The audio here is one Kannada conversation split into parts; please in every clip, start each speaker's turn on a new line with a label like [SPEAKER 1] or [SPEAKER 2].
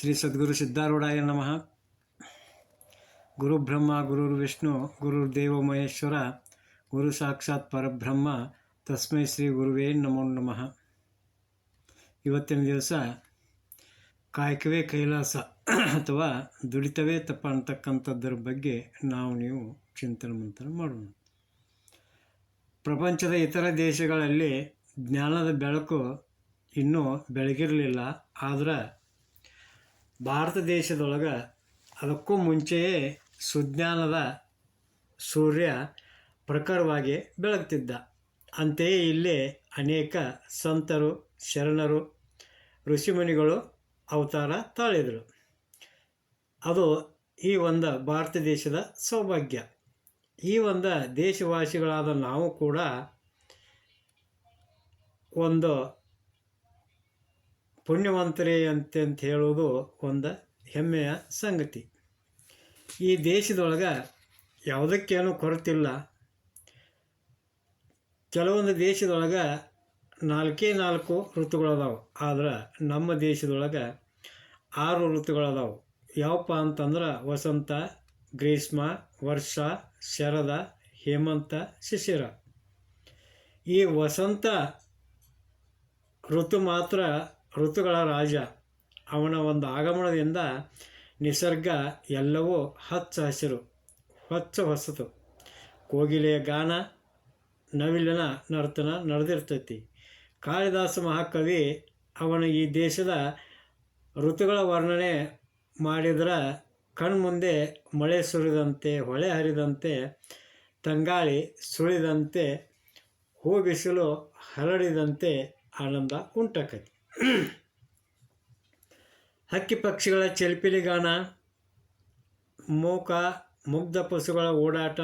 [SPEAKER 1] ಶ್ರೀ ಸದ್ಗುರು ಸಿದ್ಧಾರೂಢಾಯ ನಮಃ. ಗುರು ಬ್ರಹ್ಮ ಗುರುರ್ ವಿಷ್ಣು ಗುರುರ್ ದೇವ ಮಹೇಶ್ವರ, ಗುರು ಸಾಕ್ಷಾತ್ ಪರಬ್ರಹ್ಮ, ತಸ್ಮೈ ಶ್ರೀ ಗುರುವೇ ನಮೋ ನಮಃ. ಇವತ್ತಿನ ದಿವಸ ಕಾಯಕವೇ ಕೈಲಾಸ ಅಥವಾ ದುಡಿತವೇ ತಪ್ಪ ಅಂತಕ್ಕಂಥದ್ದರ ಬಗ್ಗೆ ನಾವು ನೀವು ಚಿಂತನೆ ಮಂಥನ ಮಾಡೋಣ. ಪ್ರಪಂಚದ ಇತರ ದೇಶಗಳಲ್ಲಿ ಜ್ಞಾನದ ಬೆಳಕು ಇನ್ನೂ ಬೆಳಗಿರಲಿಲ್ಲ. ಆದ್ರೆ ಭಾರತ ದೇಶದೊಳಗೆ ಅದಕ್ಕೂ ಮುಂಚೆಯೇ ಸುಜ್ಞಾನದ ಸೂರ್ಯ ಪ್ರಖರವಾಗಿ ಬೆಳಗ್ತಿದ್ದ. ಅಂತೆಯೇ ಇಲ್ಲಿ ಅನೇಕ ಸಂತರು, ಶರಣರು, ಋಷಿಮುನಿಗಳು ಅವತಾರ ತಾಳಿದರು. ಅದು ಈ ಒಂದು ಭಾರತ ದೇಶದ ಸೌಭಾಗ್ಯ. ಈ ಒಂದು ದೇಶವಾಸಿಗಳಾದ ನಾವು ಕೂಡ ಒಂದು ಪುಣ್ಯವಂತರೇ ಅಂತಂತ ಹೇಳೋದು ಒಂದು ಹೆಮ್ಮೆಯ ಸಂಗತಿ. ಈ ದೇಶದೊಳಗೆ ಯಾವುದಕ್ಕೇನು ಕೊರತಿಲ್ಲ. ಕೆಲವೊಂದು ದೇಶದೊಳಗೆ ನಾಲ್ಕೇ ನಾಲ್ಕು ಋತುಗಳದಾವೆ. ಆದ್ರೆ ನಮ್ಮ ದೇಶದೊಳಗೆ ಆರು ಋತುಗಳದಾವೆ. ಯಾವಪ್ಪ ಅಂತಂದ್ರೆ ವಸಂತ, ಗ್ರೀಷ್ಮ, ವರ್ಷ, ಶರದ, ಹೇಮಂತ, ಶಿಶಿರ. ಈ ವಸಂತ ಋತು ಮಾತ್ರ ಋತುಗಳ ರಾಜ. ಅವನ ಒಂದು ಆಗಮನದಿಂದ ನಿಸರ್ಗ ಎಲ್ಲವೂ ಹಚ್ಚ ಹಸಿರು ಹೊಚ್ಚ ಹೊಸತು. ಕೋಗಿಲೆಯ ಗಾನ ನವಿಲಿನ ನರ್ತನ ನಡೆದಿರ್ತೈತಿ. ಕಾಳಿದಾಸ ಮಹಾಕವಿ ಅವನ ಈ ದೇಶದ ಋತುಗಳ ವರ್ಣನೆ ಮಾಡಿದ್ರೆ ಕಣ್ಮುಂದೆ ಮಳೆ ಸುರಿದಂತೆ, ಹೊಳೆ ಹರಿದಂತೆ, ತಂಗಾಳಿ ಸುಳಿದಂತೆ, ಹೂ ಬಿಸಿಲು ಹರಡಿದಂತೆ ಆನಂದ ಉಂಟಾಕತಿ. ಹಕ್ಕಿ ಪಕ್ಷಿಗಳ ಚೆಲ್ಪಿಲಿಗಾನ ಮೂಕ, ಮುಗ್ಧ ಪಶುಗಳ ಓಡಾಟ,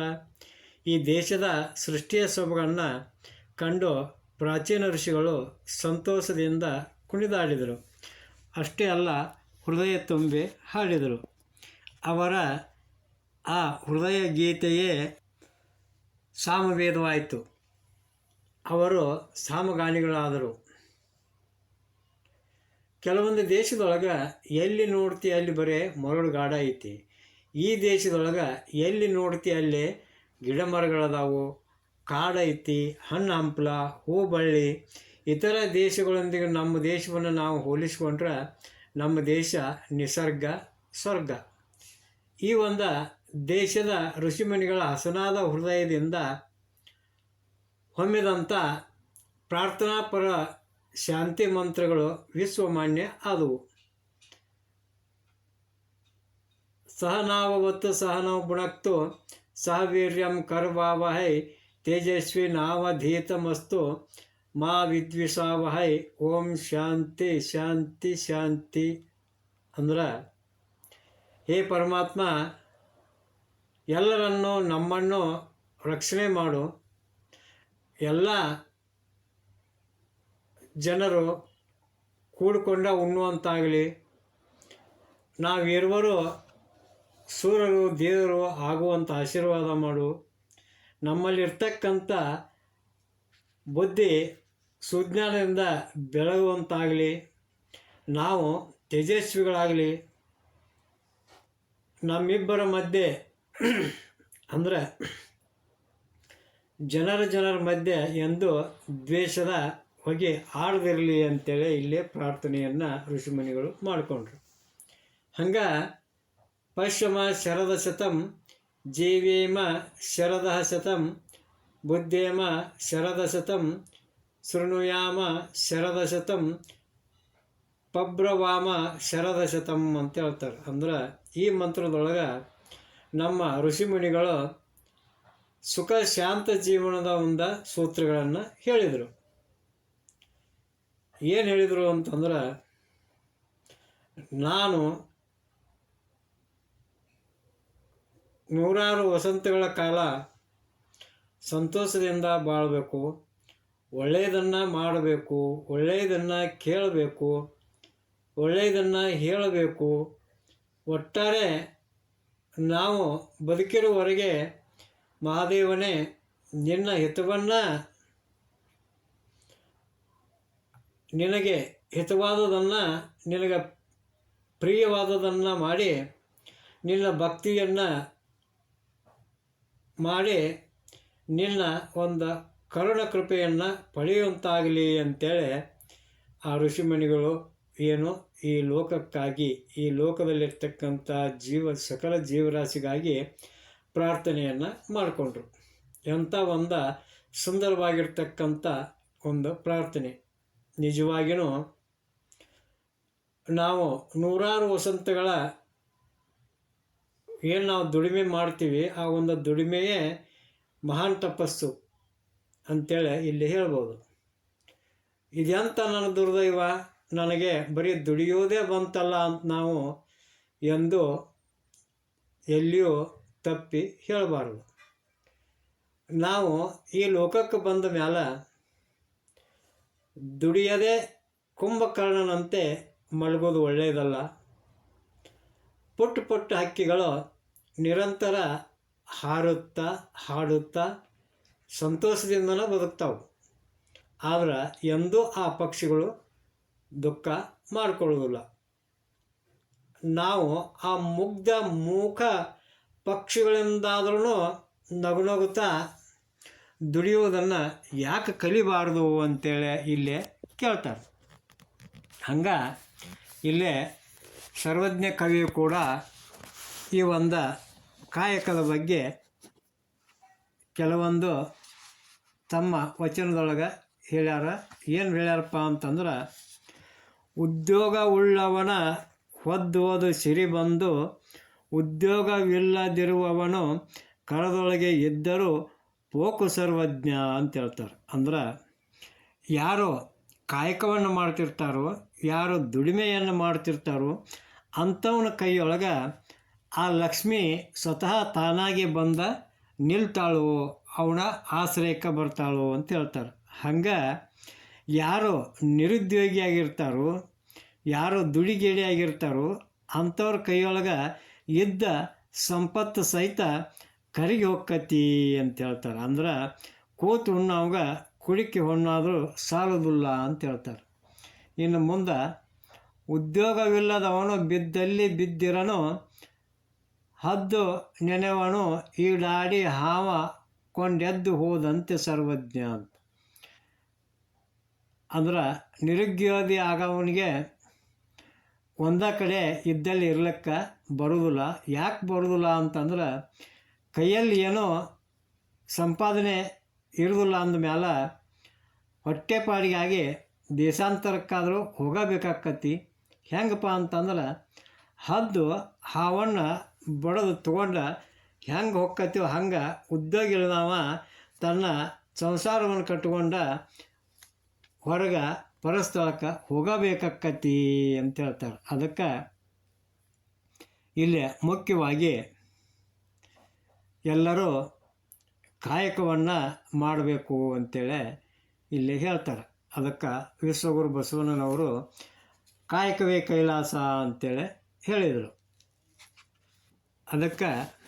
[SPEAKER 1] ಈ ದೇಶದ ಸೃಷ್ಟಿಯ ಸೊಬಗನ್ನು ಕಂಡು ಪ್ರಾಚೀನ ಋಷಿಗಳು ಸಂತೋಷದಿಂದ ಕುಣಿದಾಡಿದರು. ಅಷ್ಟೇ ಅಲ್ಲ, ಹೃದಯ ತುಂಬಿ ಹಾಡಿದರು. ಅವರ ಆ ಹೃದಯ ಗೀತೆಯೇ ಸಾಮವೇದವಾಯಿತು. ಅವರು ಸಾಮಗಾನಿಗಳಾದರು. ಕೆಲವೊಂದು ದೇಶದೊಳಗೆ ಎಲ್ಲಿ ನೋಡ್ತಿ ಅಲ್ಲಿ ಬರೇ ಮರಳು ಗಾಢ ಐತಿ. ಈ ದೇಶದೊಳಗೆ ಎಲ್ಲಿ ನೋಡ್ತಿ ಅಲ್ಲಿ ಗಿಡ ಮರಗಳದಾವು ಕಾಡೈತಿ ಹಣ್ಣು ಹಂಪಲ ಹೂ ಬಳ್ಳಿ ಇತರ ದೇಶಗಳೊಂದಿಗೆ ನಮ್ಮ ದೇಶವನ್ನು ನಾವು ಹೋಲಿಸ್ಕೊಂಡ್ರೆ ನಮ್ಮ ದೇಶ ನಿಸರ್ಗ, ಸ್ವರ್ಗ. ಈ ಒಂದು ದೇಶದ ಋಷಿಮುನಿಗಳ ಹಸನಾದ ಹೃದಯದಿಂದ ಹೊಮ್ಮಿದಂಥ ಪ್ರಾರ್ಥನಾಪರ ಶಾಂತಿ ಮಂತ್ರಗಳು ವಿಶ್ವಮಾನ್ಯ ಆದವು. ಸಹನಾವತ್ತು ಸಹನವ ಗುಣಕ್ತು ಸಹವೀರ್ಯಂ ಕರ್ವಾವಹೈ ತೇಜಸ್ವಿ ನಾವಧೀತಮಸ್ತು ಮಾ ವಿದ್ವಿಷಾವಹೈ. ಓಂ ಶಾಂತಿ ಶಾಂತಿ ಶಾಂತಿ ಅಂದ್ರೆ ಹೇ ಪರಮಾತ್ಮ, ಎಲ್ಲರನ್ನು ನಮ್ಮನ್ನು ರಕ್ಷಣೆ ಮಾಡು. ಎಲ್ಲ ಜನರು ಕೂಡಿಕೊಂಡ ಉಣ್ಣುವಂತಾಗಲಿ. ನಾವಿರುವರು ಸೂರ್ಯರು ದೇವರು ಆಗುವಂಥ ಆಶೀರ್ವಾದ ಮಾಡು. ನಮ್ಮಲ್ಲಿರ್ತಕ್ಕಂಥ ಬುದ್ಧಿ ಸುಜ್ಞಾನದಿಂದ ಬೆಳಗುವಂತಾಗಲಿ. ನಾವು ತೇಜಸ್ವಿಗಳಾಗಲಿ. ನಮ್ಮಿಬ್ಬರ ಮಧ್ಯೆ ಅಂದರೆ ಜನರ ಜನರ ಮಧ್ಯೆ ಎಂದು ದ್ವೇಷದ ಹೊಗೆ ಆಡದಿರಲಿ ಅಂತೇಳಿ ಇಲ್ಲೇ ಪ್ರಾರ್ಥನೆಯನ್ನು ಋಷಿಮುನಿಗಳು ಮಾಡಿಕೊಂಡ್ರು. ಹಂಗೆ ಪಶ್ಚಿಮ ಶರದ ಶತಂ, ಜೀವೇಮ ಶರದ ಶತಂ, ಬುದ್ಧೇಮ ಶರದ ಶತಂ, ಶೃಣುಯಾಮ ಶರದ ಶತಂ, ಪಬ್ರವಾಮ ಶರದ ಶತಂ ಅಂತ ಹೇಳ್ತಾರೆ. ಅಂದ್ರೆ ಈ ಮಂತ್ರದೊಳಗೆ ನಮ್ಮ ಋಷಿಮುನಿಗಳು ಸುಖ, ಶಾಂತ ಜೀವನದ ಒಂದು ಸೂತ್ರಗಳನ್ನು ಹೇಳಿದರು. ಏನು ಹೇಳಿದರು ಅಂತಂದ್ರೆ, ನಾನು ನೂರಾರು ವಸಂತಗಳ ಕಾಲ ಸಂತೋಷದಿಂದ ಬಾಳಬೇಕು, ಒಳ್ಳೆಯದನ್ನು ಮಾಡಬೇಕು, ಒಳ್ಳೆಯದನ್ನು ಕೇಳಬೇಕು, ಒಳ್ಳೆಯದನ್ನು ಹೇಳಬೇಕು. ಒಟ್ಟಾರೆ ನಾವು ಬದುಕಿರುವವರೆಗೆ ಮಹಾದೇವನೇ ನಿನ್ನ ಹಿತವನ್ನು ನಿನಗೆ ಹಿತವಾದದನ್ನು, ನಿನಗೆ ಪ್ರಿಯವಾದದನ್ನು ಮಾಡಿ, ನಿನ್ನ ಭಕ್ತಿಯನ್ನು ಮಾಡಿ, ನಿನ್ನ ಒಂದು ಕರುಣ ಕೃಪೆಯನ್ನು ಪಡೆಯುವಂತಾಗಲಿ ಅಂತೇಳಿ ಆ ಋಷಿಮಣಿಗಳು ಏನು ಈ ಲೋಕಕ್ಕಾಗಿ, ಈ ಲೋಕದಲ್ಲಿರ್ತಕ್ಕಂಥ ಜೀವ, ಸಕಲ ಜೀವರಾಶಿಗಾಗಿ ಪ್ರಾರ್ಥನೆಯನ್ನು ಮಾಡಿಕೊಂಡ್ರು. ಎಂಥ ಒಂದು ಸುಂದರವಾಗಿರ್ತಕ್ಕಂಥ ಒಂದು ಪ್ರಾರ್ಥನೆ. ನಿಜವಾಗಿಯೂ ನಾವು ನೂರಾರು ವಸಂತಗಳ ಏನು ನಾವು ದುಡಿಮೆ ಮಾಡ್ತೀವಿ, ಆ ಒಂದು ದುಡಿಮೆಯೇ ಮಹಾನ್ ತಪಸ್ಸು ಅಂತೇಳಿ ಇಲ್ಲಿ ಹೇಳ್ಬೋದು. ಇದೆಂಥ ನನ್ನ ದುರ್ದೈವ, ನನಗೆ ಬರೀ ದುಡಿಯೋದೇ ಬಂತಲ್ಲ ಅಂತ ನಾವು ಎಂದು ಎಲ್ಲಿಯೂ ತಪ್ಪಿ ಹೇಳಬಾರ್ದು. ನಾವು ಈ ಲೋಕಕ್ಕೆ ಬಂದ ಮೇಲೆ ದುಡಿಯದೆ ಕುಂಭಕರ್ಣನಂತೆ ಮಲಗೋದು ಒಳ್ಳೆಯದಲ್ಲ. ಪುಟ್ಟ ಪುಟ್ಟ ಹಕ್ಕಿಗಳು ನಿರಂತರ ಹಾರುತ್ತಾ, ಹಾಡುತ್ತಾ ಸಂತೋಷದಿಂದನೂ ಬದುಕ್ತಾವೆ. ಆದ್ರೆ ಎಂದೂ ಆ ಪಕ್ಷಿಗಳು ದುಃಖ ಮಾಡಿಕೊಳ್ಳುವುದಿಲ್ಲ. ನಾವು ಆ ಮುಗ್ಧ ಮೂಕ ಪಕ್ಷಿಗಳಿಂದಾದ್ರೂ ನಗು ನಗುತ್ತಾ ದುಡಿಯುವುದನ್ನು ಯಾಕೆ ಕಲಿಬಾರ್ದು ಅಂತೇಳಿ ಇಲ್ಲೇ ಕೇಳ್ತಾರೆ. ಹಂಗೆ ಇಲ್ಲೇ ಸರ್ವಜ್ಞ ಕವಿಯು ಕೂಡ ಈ ಒಂದು ಕಾಯಕದ ಬಗ್ಗೆ ಕೆಲವೊಂದು ತಮ್ಮ ವಚನದೊಳಗೆ ಹೇಳ್ಯಾರ. ಏನು ಹೇಳ್ಯಾರಪ್ಪ ಅಂತಂದ್ರೆ, ಉದ್ಯೋಗ ಉಳ್ಳವನ ಹೊದ್ದೋದು ಸಿರಿ ಬಂದು, ಉದ್ಯೋಗವಿಲ್ಲದಿರುವವನು ಕರದೊಳಗೆ ಇದ್ದರೂ ಪೋಕು ಸರ್ವಜ್ಞ ಅಂತ ಹೇಳ್ತಾರೆ. ಅಂದ್ರೆ ಯಾರು ಕಾಯಕವನ್ನು ಮಾಡ್ತಿರ್ತಾರೋ, ಯಾರು ದುಡಿಮೆಯನ್ನು ಮಾಡ್ತಿರ್ತಾರೋ, ಅಂಥವನ ಕೈಯೊಳಗೆ ಆ ಲಕ್ಷ್ಮಿ ಸ್ವತಃ ತಾನಾಗೆ ಬಂದ ನಿಲ್ತಾಳು, ಅವನ ಆಶ್ರಯಕ್ಕೆ ಬರ್ತಾಳು ಅಂತ ಹೇಳ್ತಾರೆ. ಹಂಗೆ ಯಾರು ನಿರುದ್ಯೋಗಿಯಾಗಿರ್ತಾರೋ ಯಾರು ದುಡಿಗೇಡಿಯಾಗಿರ್ತಾರೋ ಅಂಥವ್ರ ಕೈಯೊಳಗೆ ಇದ್ದ ಸಂಪತ್ತು ಸಹಿತ ಕರಿಗೆ ಹೋಕ್ಕತಿ ಅಂತ ಹೇಳ್ತಾರೆ. ಅಂದ್ರೆ ಕೂತು ಉಣ್ಣವಾಗ ಕುಡಿಕೆ ಹೊಣ್ಣಾದರೂ ಸಾಲದುಲ್ಲ ಅಂತ ಹೇಳ್ತಾರೆ. ಇನ್ನು ಮುಂದೆ ಉದ್ಯೋಗವಿಲ್ಲದವನು ಬಿದ್ದಲ್ಲಿ ಬಿದ್ದಿರನು, ಹದ್ದು ನೆನೆವನು, ಈಡಾಡಿ ಹಾವ ಕೊಂಡೆದ್ದು ಹೋದಂತೆ ಸರ್ವಜ್ಞ ಅಂತ. ಅಂದ್ರೆ ನಿರುದ್ಯೋಗಿ ಆಗವನಿಗೆ ಒಂದ ಕಡೆ ಇದ್ದಲ್ಲಿ ಇರ್ಲಿಕ್ಕೆ ಬರುವುದಿಲ್ಲ ಯಾಕೆ ಬರುವುದಿಲ್ಲ ಅಂತಂದ್ರೆ ಕೈಯಲ್ಲಿ ಏನೋ ಸಂಪಾದನೆ ಇರುವುದಿಲ್ಲ ಅಂದಮೇಲೆ ಹೊಟ್ಟೆಪಾಡಿಗಾಗಿ ದೇಶಾಂತರಕ್ಕಾದರೂ ಹೋಗಬೇಕಾಕತಿ ಹೆಂಗಪ್ಪ ಅಂತಂದ್ರೆ ಹದ್ದು ಹಾವನ್ನು ಬಡದು ತೊಗೊಂಡು ಹೆಂಗೆ ಹೊಕ್ಕತ್ತೀವೋ ಹಂಗೆ ಉದ್ಯೋಗ ಇಳಿದವ ತನ್ನ ಸಂಸಾರವನ್ನು ಕಟ್ಟಿಕೊಂಡ ಹೊರಗೆ ಪರಸ್ಥಳಕ್ಕೆ ಹೋಗಬೇಕಾಕತಿ ಅಂತ ಹೇಳ್ತಾರೆ. ಅದಕ್ಕೆ ಇಲ್ಲಿ ಮುಖ್ಯವಾಗಿ ಎಲ್ಲರೂ ಕಾಯಕವನ್ನು ಮಾಡಬೇಕು ಅಂತೇಳಿ ಇಲ್ಲಿ ಹೇಳ್ತಾರೆ. ಅದಕ್ಕೆ ವಿಶ್ವಗುರು ಬಸವಣ್ಣನವರು ಕಾಯಕವೇ ಕೈಲಾಸ ಅಂತೇಳಿ ಹೇಳಿದರು. ಅದಕ್ಕೆ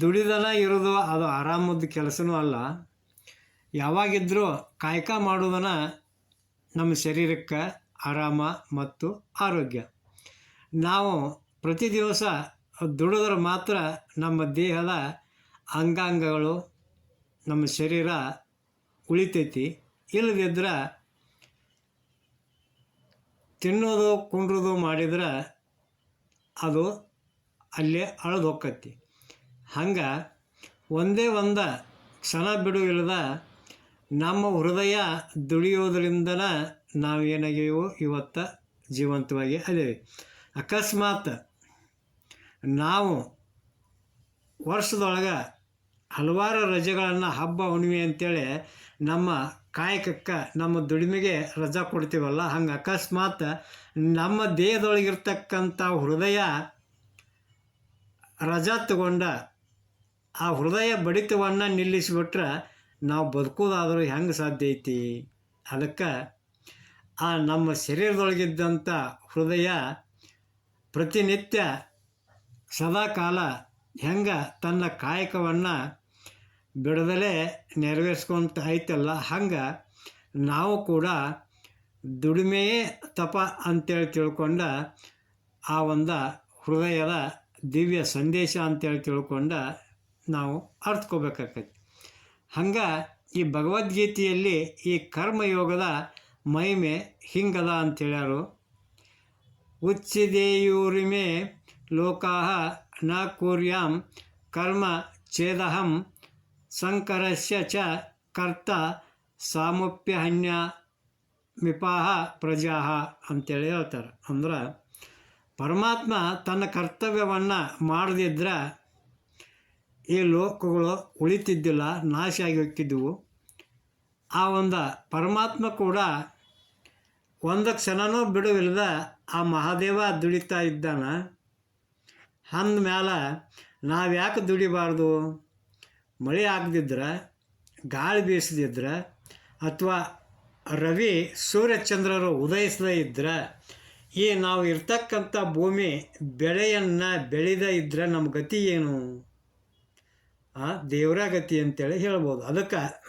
[SPEAKER 1] ದುಡಿದನ ಇರೋದು ಅದು ಆರಾಮದ ಕೆಲಸನೂ ಅಲ್ಲ. ಯಾವಾಗಿದ್ದರೂ ಕಾಯಕ ಮಾಡೋದನ್ನ ನಮ್ಮ ಶರೀರಕ್ಕೆ ಆರಾಮ ಮತ್ತು ಆರೋಗ್ಯ. ನಾವು ಪ್ರತಿ ದಿವಸ ದುಡಿದ್ರೆ ಮಾತ್ರ ನಮ್ಮ ದೇಹದ ಅಂಗಾಂಗಗಳು, ನಮ್ಮ ಶರೀರ ಉಳಿತೈತಿ. ಇಲ್ಲದಿದ್ರೆ ತಿನ್ನೋದು, ಕುಂಡ್ರೋದು ಮಾಡಿದ್ರೆ ಅದು ಅಲ್ಲೇ ಅಳದು ಹೋಕ್ಕತಿ ಹಂಗೆ ಒಂದೇ ಒಂದು ಕ್ಷಣ ಬಿಡು ನಮ್ಮ ಹೃದಯ ದುಡಿಯೋದ್ರಿಂದನ ನಾವು ಏನಾಗಿವೋ ಇವತ್ತು ಜೀವಂತವಾಗಿ ಅದೇವಿ. ಅಕಸ್ಮಾತ್ ನಾವು ವರ್ಷದೊಳಗೆ ಹಲವಾರು ರಜೆಗಳನ್ನು ಹಬ್ಬ, ಹುಣ್ಣಿಮೆ ಅಂತೇಳಿ ನಮ್ಮ ಕಾಯಕಕ್ಕೆ ನಮ್ಮ ದುಡಿಮೆಗೆ ರಜಾ ಕೊಡ್ತೀವಲ್ಲ? ಹಂಗೆ ಅಕಸ್ಮಾತ್ ನಮ್ಮ ದೇಹದೊಳಗಿರ್ತಕ್ಕಂಥ ಹೃದಯ ರಜಾ ತಗೊಂಡ ಆ ಹೃದಯ ಬಡಿತವನ್ನು ನಿಲ್ಲಿಸಿಬಿಟ್ರೆ ನಾವು ಬದುಕೋದಾದರೂ ಹೆಂಗೆ ಸಾಧ್ಯ ಐತಿ? ಅದಕ್ಕೆ ಆ ನಮ್ಮ ಶರೀರದೊಳಗಿದ್ದಂಥ ಹೃದಯ ಪ್ರತಿನಿತ್ಯ ಸದಾಕಾಲ ಹೆಂಗೆ ತನ್ನ ಕಾಯಕವನ್ನು ಬಿಡದಲೇ ನೆರವೇರಿಸ್ಕೊಂತ ಐತಲ್ಲ ಹಂಗೆ ನಾವು ಕೂಡ ದುಡಿಮೆಯೇ ತಪ ಅಂತೇಳಿ ತಿಳ್ಕೊಂಡ ಆ ಒಂದು ಹೃದಯದ ದಿವ್ಯ ಸಂದೇಶ ಅಂತೇಳಿ ತಿಳ್ಕೊಂಡ ನಾವು ಅರ್ಥಕೋಬೇಕಾಕೈತಿ ಹಂಗೆ ಈ ಭಗವದ್ಗೀತೆಯಲ್ಲಿ ಈ ಕರ್ಮಯೋಗದ ಮಹಿಮೆ ಹಿಂಗದ ಅಂತೇಳ್ಯಾರು ಉಚ್ಚಿದೇಯೂರಿಮೆ ಲೋಕಾ ನ ಕುರ್ಯಾಂ ಕರ್ಮ ಚೇದಹಂ ಸಂಕರಸ್ಯ ಚ ಕರ್ತ ಸಾಮುಪ್ಯಹನ್ಯ ಮಿಪಾಹ ಪ್ರಜಾಹ ಅಂತೇಳಿ ಹೇಳ್ತಾರೆ. ಅಂದ್ರೆ ಪರಮಾತ್ಮ ತನ್ನ ಕರ್ತವ್ಯವನ್ನು ಮಾಡದಿದ್ದರೆ ಈ ಲೋಕಗಳು ಉಳಿತಿದ್ದಿಲ್ಲ ನಾಶ ಆಗಿ ಹೋಗ್ತಿದ್ದವು ಆ ಒಂದು ಪರಮಾತ್ಮ ಕೂಡ ಒಂದು ಕ್ಷಣನೂ ಬಿಡುವಿಲ್ಲದ ಆ ಮಹಾದೇವ ದುಡಿತಾ ಇದ್ದಾನ. ಅಂದಮೇಲೆ ನಾವು ಯಾಕೆ ದುಡಿಬಾರ್ದು? ಮಳೆ ಆಗದಿದ್ರೆ, ಗಾಳಿ ಬೀಸದಿದ್ರೆ ಅಥವಾ ರವಿ ಸೂರ್ಯಚಂದ್ರರು ಉದಯಿಸದೇ ಇದ್ದರೆ ಈ ನಾವು ಇರ್ತಕ್ಕಂಥ ಭೂಮಿ ಬೆಳೆಯನ್ನು ಬೆಳೆದೇ ಇದ್ದರೆ ನಮ್ಮ ಗತಿ ಏನು? ಆ ದೇವರ ಗತಿ ಅಂತೇಳಿ ಹೇಳ್ಬೋದು. ಅದಕ್ಕೆ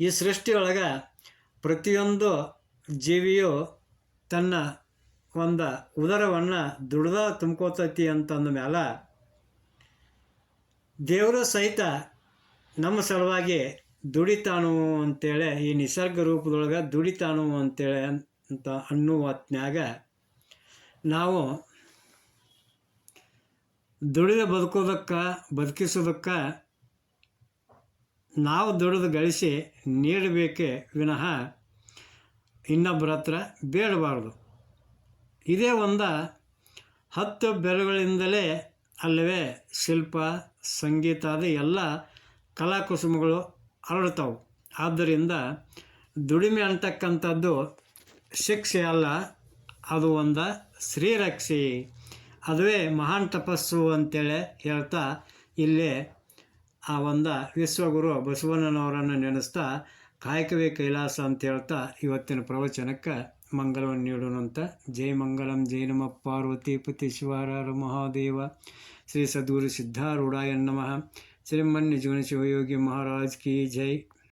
[SPEAKER 1] ಈ ಸೃಷ್ಟಿಯೊಳಗೆ ಪ್ರತಿಯೊಂದು ಜೀವಿಯು ತನ್ನ ಒಂದು ಉದರವನ್ನು ದುಡ್ದ ತುಂಬ್ಕೋತೈತಿ ಅಂತಂದ ಮೇಲೆ ದೇವರು ಸಹಿತ ನಮ್ಮ ಸಲುವಾಗಿ ದುಡಿತಾನು ಅಂತೇಳಿ ಈ ನಿಸರ್ಗ ರೂಪದೊಳಗೆ ದುಡಿತಾನು ಅಂತೇಳಿ ಅಂತ ಅನ್ನುವ ಹೊತ್ನ್ಯಾಗ ನಾವು ದುಡಿದು ಬದುಕೋದಕ್ಕೆ, ಬದುಕಿಸೋದಕ್ಕೆ ನಾವು ದುಡಿದು ಗಳಿಸಿ ನೀಡಬೇಕೇ ವಿನಃ ಇನ್ನೊಬ್ಬರ ಹತ್ರ ಬೇಡಬಾರ್ದು. ಇದೇ ಒಂದು ಹತ್ತು ಬೆರಗಳಿಂದಲೇ ಅಲ್ಲವೇ ಶಿಲ್ಪ ಸಂಗೀತಾದಿ ಎಲ್ಲ ಕಲಾಕುಸುಮಗಳು ಹರಡ್ತಾವೆ ಆದ್ದರಿಂದ ದುಡಿಮೆ ಅಂತಕ್ಕಂಥದ್ದು ಶಿಕ್ಷೆ ಅಲ್ಲ, ಅದು ಒಂದು ಶ್ರೀರಕ್ಷೆ ಅದುವೇ ಮಹಾನ್ ತಪಸ್ಸು ಅಂತೇಳಿ ಹೇಳ್ತಾ ಇಲ್ಲೇ ಆ ಒಂದು ವಿಶ್ವಗುರು ಬಸವಣ್ಣನವರನ್ನು ನೆನೆಸ್ತಾ ಕಾಯಕವೇ ಕೈಲಾಸ ಅಂತ ಹೇಳ್ತಾ ಇವತ್ತಿನ ಪ್ರವಚನಕ್ಕೆ ಮಂಗಲವನ್ನು ನೀಡೋಣಂತ ಜೈ ಮಂಗಳಂ ಜೈ ನಮ. ಪಾರ್ವತಿ ಪತಿ ಶಿವಹರ ಮಹಾದೇವ. ಶ್ರೀ ಸದ್ಗುರು ಸಿದ್ಧಾರೂಢಾಯ ನಮಃ. ಶ್ರೀಮನ್ ನಿಜಗುಣ ಶಿವಯೋಗಿ ಮಹಾರಾಜ್ ಕಿ ಜೈ.